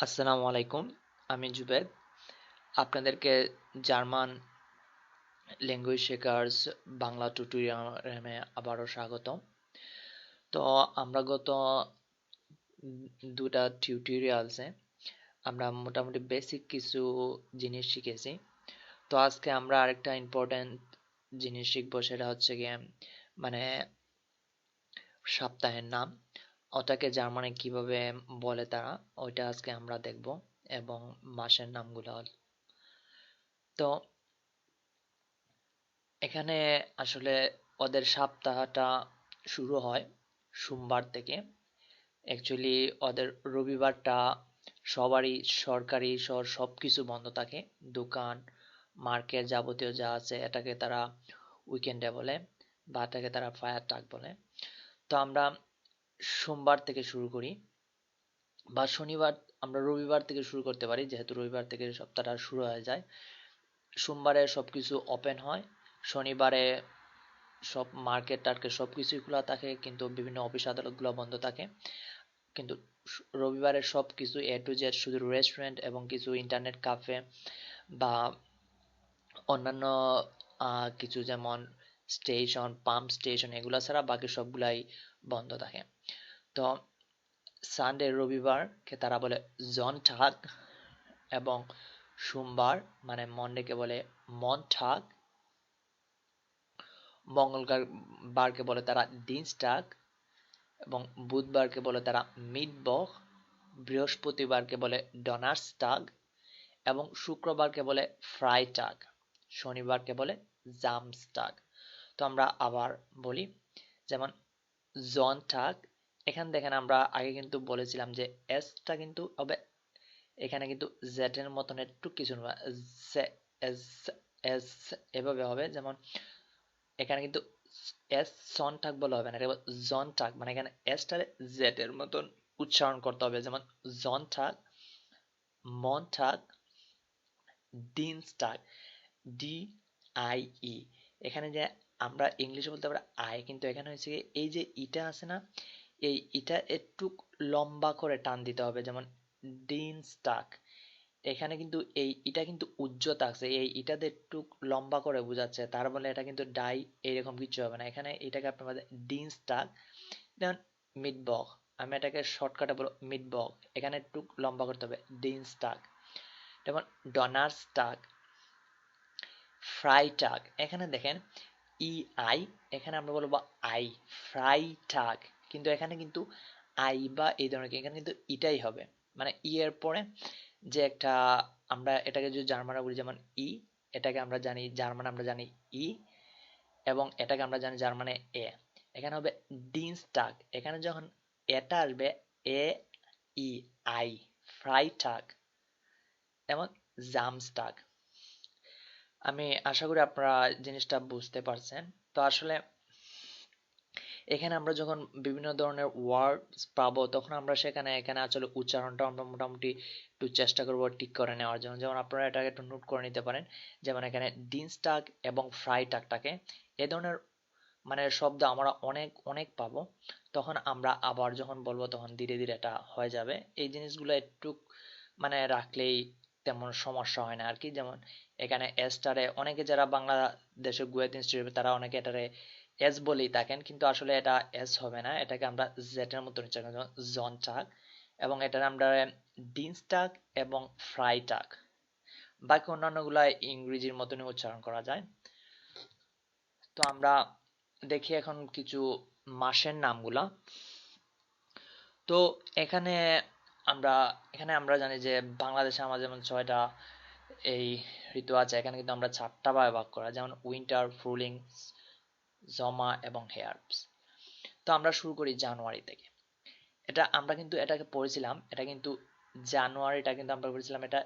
আসসালামু আলাইকুম, আমি জুবেদ। আপনাদেরকে জার্মান ল্যাঙ্গুয়েজ শেখার্স বাংলা টিউটোরিয়ালে আবারও স্বাগত তো আমরা গত দুটা টিউটোরিয়ালসে আমরা মোটামুটি বেসিক কিছু জিনিস শিখেছি। তো আজকে আমরা আরেকটা ইম্পর্টেন্ট জিনিস শিখব, সেটা হচ্ছে গিয়ে মানে সপ্তাহের নাম। ওটাকে জার্মানে কীভাবে বলে তারা, ওইটা আজকে আমরা দেখব এবং মাসের নামগুলো তো এখানে আসলে ওদের সপ্তাহটা শুরু হয় সোমবার থেকে। অ্যাকচুয়ালি ওদের রবিবারটা সবারই সরকারি শহর সব কিছু বন্ধ থাকে। দোকান, মার্কেট যাবতীয় যা আছে, এটাকে তারা উইকেন্ডে বলে বা এটাকে তারা ফায়ার টাক বলে। তো আমরা সোমবার থেকে শুরু করি বা শনিবার আমরা রবিবার থেকে শুরু করতে পারি, যেহেতু রবিবার থেকে সপ্তাহটা শুরু হয়ে যায়। সোমবারে সব কিছু ওপেন হয়, শনিবারে সব মার্কেট টার্কেট সব কিছুই খোলা থাকে, কিন্তু বিভিন্ন অফিস আদালতগুলো বন্ধ থাকে। কিন্তু রবিবারে সব কিছু এ টু জেড শুধু রেস্টুরেন্ট এবং কিছু ইন্টারনেট কাফে বা অন্যান্য কিছু যেমন স্টেশন পাম্প স্টেশন এগুলো ছাড়া বাকি সবগুলাই বন্ধ থাকে। তো সানডে রবিবারকে তারা বলে জন ঠাক এবং সোমবার মানে মন্ডেকে বলে মন ঠাক মঙ্গলবার বারকে বলে তারা দিনস্টাক এবং বুধবারকে বলে তারা মিডবক বৃহস্পতিবারকে বলে ডনার্সটাগ এবং শুক্রবারকে বলে ফ্রাই ফ্রাইটাগ শনিবারকে বলে জামস্টাগ তো আমরা আবার বলি, যেমন জন টাগ এখানে দেখেন আমরা আগে কিন্তু বলেছিলাম যে এসটা কিন্তু হবে, এখানে কিন্তু জেড এর মতন একটু কিছু না এস এভাবে হবে, যেমন এখানে কিন্তু এস সন টাক বলা হবে না এটা জন টাক মানে এখানে এসটারে জেড এর মতন উচ্চারণ করতে হবে, যেমন জন টাক মন টাক দিন টাক ডি আই ই এখানে যে আমরা ইংলিশে বলতে পারি আই কিন্তু এখানে হয়েছে এই যে ইটা আছে না এই ইটা একটু লম্বা করে টান দিতে হবে, যেমন ডিন স্টাক। এখানে কিন্তু এই, এটা কিন্তু উজ্জ্বতা আছে, এই ইটাতে একটু লম্বা করে বোঝাচ্ছে, তার বলে এটা কিন্তু ডাই এইরকম কিছু হবে না। এখানে এটাকে আপনার ডিন স্টাক যেমন মিড বক। আমি এটাকে শর্টকাটে বলব মিড বক। এখানে একটু লম্বা করতে হবে, ডিন স্টাক। যেমন ডনার স্টাক, ফ্রাই টাক। এখানে দেখেন, ই আই, এখানে আমরা বলব আই, ফ্রাই টাক। কিন্তু এখানে কিন্তু আই বা এই ধরনের এখানে কিন্তু ইটাই হবে। মানে ই এর পরে যে একটা আমরা এটাকে যদি জার্মানে বলি, যেমন ই, এটাকে আমরা জানি জার্মান, আমরা জানি ই, এবং এটাকে আমরা জানি জার্মানে এ। এখানে হবে ডিনস্টাক। এখানে যখন এটা আসবে, এ, ই, আই ফ্রাই টাক এবং জামস্টাক। আমি আশা করি আপনারা জিনিসটা বুঝতে পারছেন। তো আসলে এখানে আমরা যখন বিভিন্ন ধরনের ওয়ার্ডস পাবো, তখন আমরা সেখানে, এখানে আসলে উচ্চারণটা আমরা মোটামুটি একটু চেষ্টা করব ঠিক করে নেওয়ার জন্য। যেমন আপনারা এটাকে একটু নোট করে নিতে পারেন, যেমন এখানে ডিনস্টাক এবং ফ্রাই টাকটাকে এ ধরনের মানে শব্দ আমরা অনেক অনেক পাবো। তখন আমরা আবার যখন বলব, তখন ধীরে ধীরে এটা হয়ে যাবে। এই জিনিসগুলো একটু মানে রাখলেই তেমন সমস্যা হয় না আর কি। যেমন এখানে এসটারে অনেকে যারা বাংলাদেশে গুয়েত ইনস্টিটিউট তারা অনেকে এটারে এস বলেই থাকেন, কিন্তু আসলে এটা এস হবে না। এটাকে আমরা জেটের মতো জন টাক এবং এটার আমরা ডিন্স টাক এবং ফ্রাই টাক বাকি অন্যান্যগুলা ইংরেজির মতনই উচ্চারণ করা যায়। তো আমরা দেখি এখন কিছু মাসের নামগুলা। তো এখানে আমরা এখানে আমরা জানি যে বাংলাদেশে আমার যেমন ছয়টা এই ঋতু আছে, এখানে কিন্তু আমরা চারটা ভাবে ভাগ করা যেমন উইন্টার ফ্রুলিং জমা এবং হেয়ারস। তো আমরা শুরু করি জানুয়ারি থেকে। এটা আমরা কিন্তু এটাকে পড়েছিলাম, এটা কিন্তু জানুয়ারিটা কিন্তু আমরা পড়েছিলাম এটা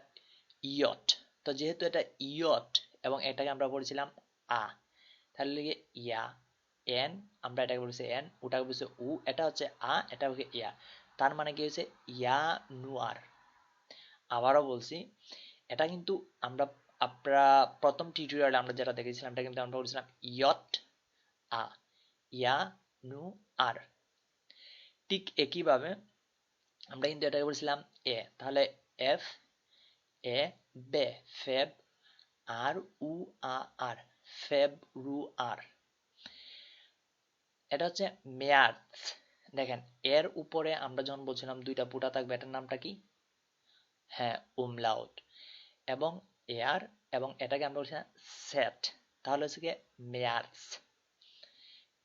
ইয়ট। তো যেহেতু এটা ইয়ট এবং এটাকে আমরা পড়েছিলাম আ, তাহলে লিখে ইয়া, এন, আমরা এটাকে বলছি এন, ওটাকে বলছি উ, এটা হচ্ছে আ, এটা হচ্ছে ইয়া। তার মানে কি হয়েছে? ইয়া নুয়ার আবারও বলছি, এটা কিন্তু আমরা, আপনারা প্রথম টিউটোরিয়ালে আমরা যেটা দেখেছিলাম, এটা কিন্তু আমরা বলছিলাম ইয়ট আ, ইয়া, নু, আর। ঠিক একইভাবে আমরা কিন্তু এটাকে বলছিলাম এ। তাহলে এফ, এ, বে, ফেব, আর, উ, আ, আর। ফেব, রু, আর। এটা হচ্ছে মেয়ার্স দেখেন, এর উপরে আমরা যখন বলছিলাম দুইটা পুটা থাকবে, এটার নামটা কি? হ্যাঁ উমলাউট এবং এয়ার এবং এটাকে আমরা বলছিলাম সেট। তাহলে হচ্ছে কি মেয়ার্স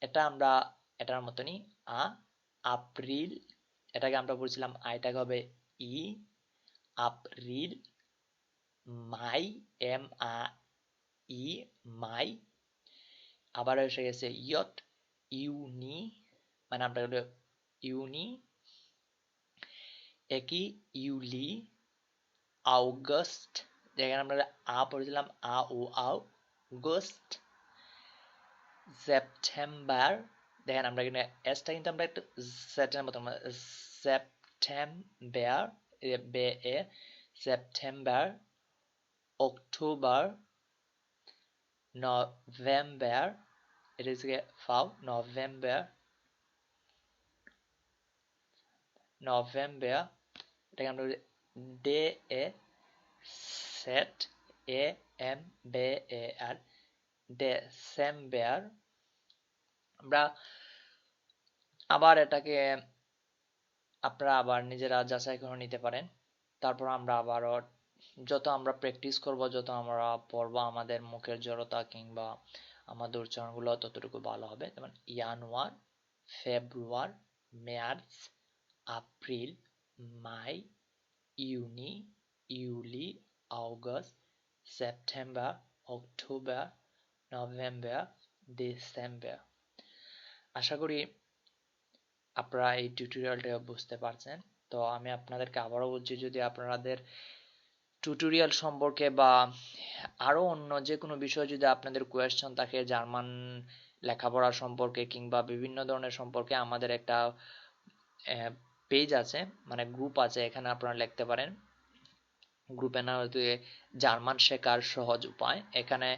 এটা আমরা, এটার মতনই, আ, আপ্রিল, এটাকে আমরা বলছিলাম আইটাকে হবে ই, আপ্রিল, মাই, এম, আ, ই, মাই, আবার এসে গেছে ইয়ট ইউনি মানে আমরা হলো ইউনি, একই, ইউলি, আউগস্ট, যেখানে আমরা আ পড়েছিলাম, আ, ও আও গোস্ট সেপ্টেম্বর দেখেন আমরা এখানে এসটা কিন্তু আমরা একটু সেটের মতো সেপ্টেম্বর বে, এ September October November it is ফাও নভেম্বর নভেম্বর এটাকে আমরা ডে এ সেট এ এম বে এ আর ডেসেম্বর আমরা আবার এটাকে, আপনারা আবার নিজেরা যাচাই করে নিতে পারেন। তারপর আমরা আবারও যত আমরা প্র্যাকটিস করব, যত আমরা পড়ব, আমাদের মুখের জড়তা কিংবা আমাদের উচ্চারণগুলো ততটুকু ভালো হবে। যেমন ইয়ানুয়ার ফেব্রুয়ার মার্চ এপ্রিল মাই ইউনি ইউলি August September October November, December. আশা করি আপনারা এই টিউটোরিয়ালটা বুঝতে পারছেন। তো আমি আপনাদেরকে আবারও বলছি, যদি আপনাদের টিউটোরিয়াল সম্পর্কে বা আরও অন্য যে কোনো বিষয়ে যদি আপনাদের কোয়েশ্চন থাকে, জার্মান লেখাপড়া সম্পর্কে কিংবা বিভিন্ন ধরনের সম্পর্কে আমাদের একটা পেজ আছে মানে গ্রুপ আছে, এখানে আপনারা লিখতে পারেন। গ্রুপে না হয়তো জার্মান শেখার সহজ উপায়। এখানে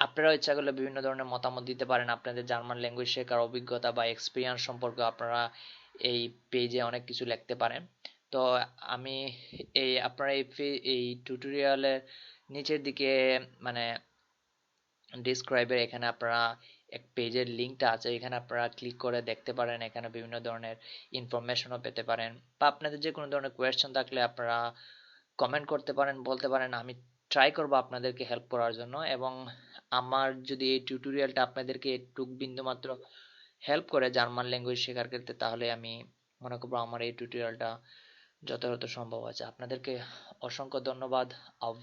আপনারা ইচ্ছা করলে বিভিন্ন ধরনের মতামত দিতে পারেন আপনাদের জার্মান ল্যাঙ্গুয়েজ শেখার অভিজ্ঞতা বা এক্সপিরিয়েন্স সম্পর্কে আপনারা এই পেজে অনেক কিছু লিখতে পারেন। তো আমি এই আপনারা এই এই টিউটোরিয়ালের নিচের দিকে মানে ডিসক্রাইবের এখানে আপনারা এক পেজের লিঙ্কটা আছে, এখানে আপনারা ক্লিক করে দেখতে পারেন, এখানে বিভিন্ন ধরনের ইনফরমেশনও পেতে পারেন। বা আপনাদের যে কোনো ধরনের কোয়েশ্চেন থাকলে আপনারা কমেন্ট করতে পারেন, বলতে পারেন, আমি ট্রাই করব আপনাদেরকে হেল্প করার জন্য এবং আমার যদি এই টিউটোরিয়ালটা আপনাদেরকে একটু বিন্দুমাত্র হেল্প করে জার্মান ল্যাঙ্গুয়েজ শেখার ক্ষেত্রে, তাহলে আমি মনে করব আমার এই টিউটোরিয়ালটা যথাযথ সম্ভব আছে আপনাদেরকে অসংখ্য ধন্যবাদ। আউফ